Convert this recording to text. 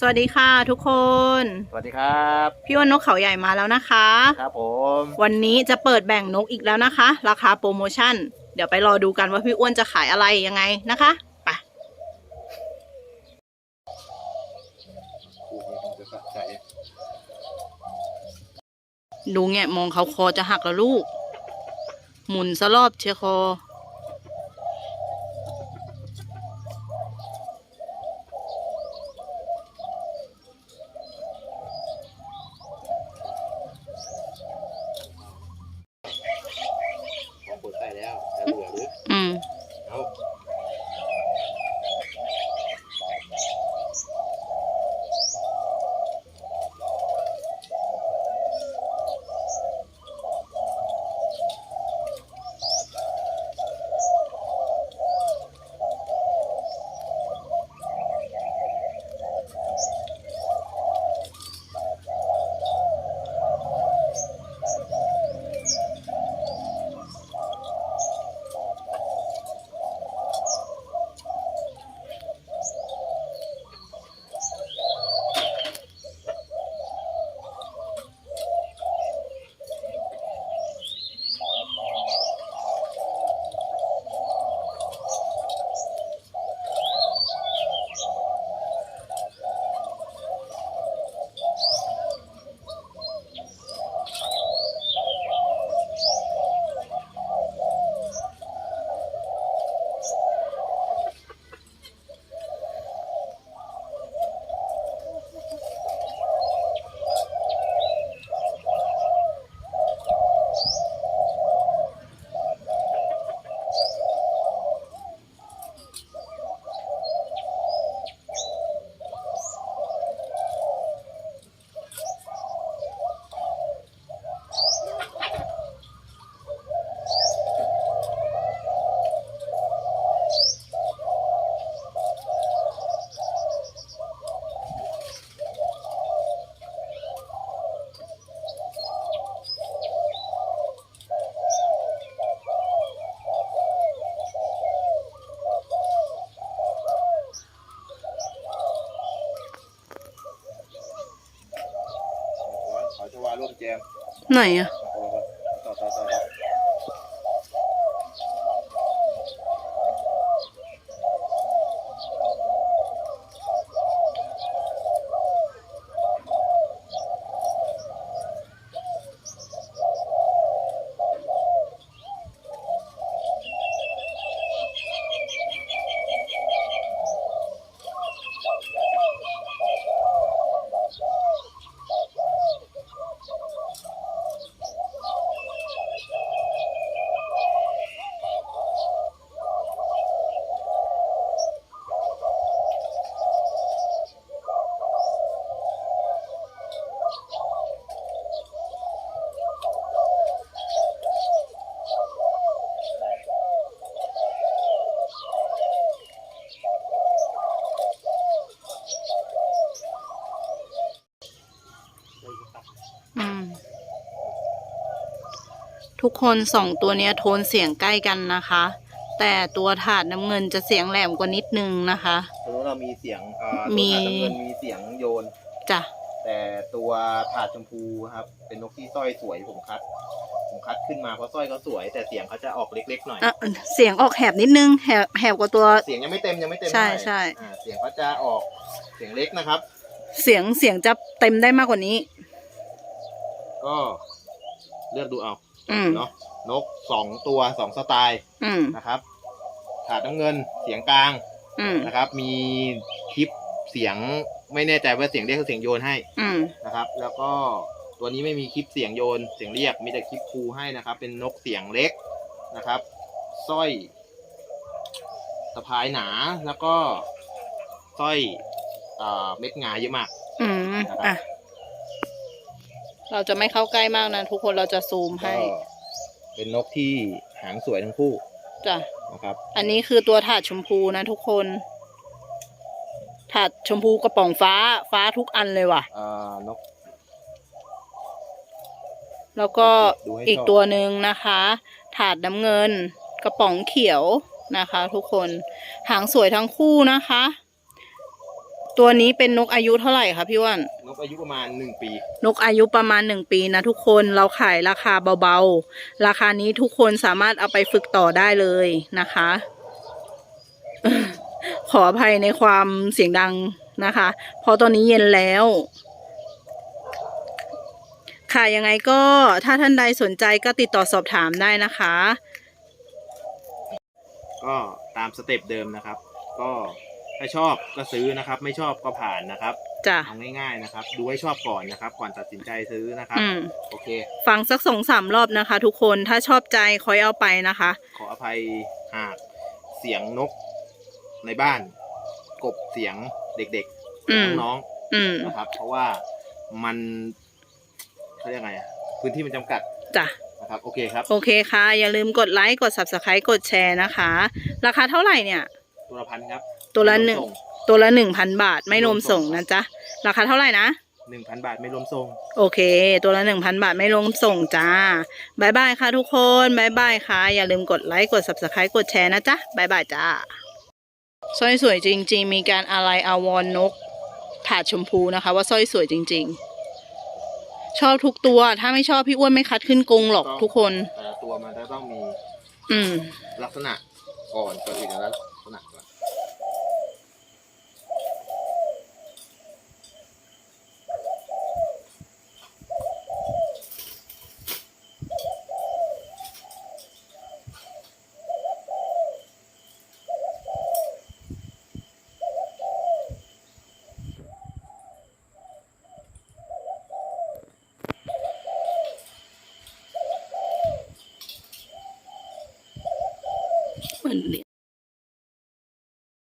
สวัสดีค่ะทุกคน สวัสดีครับ พี่อ้วนนกเขาใหญ่มาแล้วนะคะ ครับผม วันนี้จะเปิดแบ่งนกอีกแล้วนะคะ ราคาโปรโมชั่น เดี๋ยวไปรอดูกันว่าพี่อ้วนจะขายอะไรยังไงนะคะไปคู่นี้คงจะสะใจดูแงะมองเขาคอจะหักแล้วลูก หมุนซะรอบเชียร์คอ ร่วมแจมไหนอะต่อต่อต่อต่ออืม ทุกคนสองตัวเนี้ยโทนเสียงใกล้กันนะคะ แต่ตัวถาดน้ำเงินจะเสียงแหลมกว่านิดนึงนะคะตรงนู้นเรามีเสียงอ่ามีตัวถาดน้ำเงินมีเสียงโยน จ้ะแต่ตัวถาดชมพูครับ เป็นนกที่สร้อยสวยผมคัด ผมคัดขึ้นมาเพราะสร้อยเขาสวย แต่เสียงเขาจะออกเล็กๆหน่อย อะเสียงออกแหบนิดนึงแหบแหบกว่าตัว เสียงยังไม่เต็มยังไม่เต็มใช่เท่าไหร่ใช่ อ่าเสียงเขาจะออกเสียงเล็กนะครับ เสียงเสียงจะเต็มได้มากกว่านี้ ก็ เลือกดูเอาอืมเนาะนกสองตัวสองสไตล์อืมนะครับถาดน้ำเงินเสียงกลางอืมนะครับ มีคลิปเสียงไม่แน่ใจว่าเสียงเรียกหรือเสียงโยนให้อืมนะครับ แล้วก็ตัวนี้ไม่มีคลิปเสียงโยน เสียงเรียกมีแต่คลิปครูให้นะครับ เป็นนกเสียงเล็กนะครับสร้อยสะพายหนาแล้วก็สร้อยอ่าเม็ดงาเยอะมาก อืมอะ เราจะไม่เข้าใกล้มากนะทุกคนเราจะซูมให้ ก็เป็นนกที่หางสวยทั้งคู่จ้ะ นะครับ อันนี้คือตัวถาดชมพูนะทุกคน ถาดชมพูกระป๋องฟ้าฟ้าทุกอันเลยว่ะ อ่านก แล้วก็ดูให้อีกชอบตัวหนึ่งนะคะ ถาดน้ำเงิน กระป๋องเขียวนะคะ ทุกคน หางสวยทั้งคู่นะคะ ตัวนี้เป็นนกอายุเท่าไหร่คะพี่อ้วันนกอายุประมาณหนึ่งปี นกอายุประมาณหนึ่งปีนะทุกคนเราขายราคาเบาๆ ราคานี้ทุกคนสามารถเอาไปฝึกต่อได้เลยนะคะ ขออภัยในความเสียงดังนะคะเพราะตอนนี้เย็นแล้ว ค่ะยังไงก็ถ้าท่านใดสนใจก็ติดต่อสอบถามได้นะคะ ก็ตามสเต็ปเดิมนะครับ ก็ ถ้าชอบก็ซื้อนะครับ ไม่ชอบก็ผ่านนะครับจ้ะเอาง่ายๆนะครับ ดูให้ชอบก่อนนะครับ ก่อนตัดสินใจซื้อนะครับ อืมโอเค ฟังสักสองสามรอบนะคะ ทุกคนถ้าชอบใจคอยเอาไปนะคะ ขออภัยหากเสียงนกในบ้าน กบเสียงเด็กอืม ๆน้องอืมๆนะครับ เพราะว่ามันเขาเรียกไงอะพื้นที่มันจำกัดจ้ะ นะครับ โอเคครับ โอเคค่ะ อย่าลืมกดไลค์ กด subscribe กดแชร์นะคะ ราคาเท่าไหร่เนี่ย ตัวละพันครับ ตัวละหนึ่งตัวละหนึ่งพันบาทไม่รวมส่งนะจ๊ะ ราคาเท่าไหร่นะหนึ่งพันบาทไม่รวมส่ง โอเค ตัวละหนึ่งพันบาทไม่รวมส่งจ้าบายบายค่ะทุกคนบายบายค่ะ อย่าลืมกดไลค์กด subscribe กดแชร์นะจ๊ะบายบายจ้าสร้อยสวยจริง ๆ มีการอะไรอาวรณ์นกถาดชมพูนะคะ ว่าสร้อยสวยจริง ๆ ชอบทุกตัวถ้าไม่ชอบพี่อ้วนไม่คัดขึ้นกรงหรอกทุกคน แต่ละตัวมันจะต้องมี อืม ลักษณะก่อนก่อนอื่นแล้วลักษณะ ก่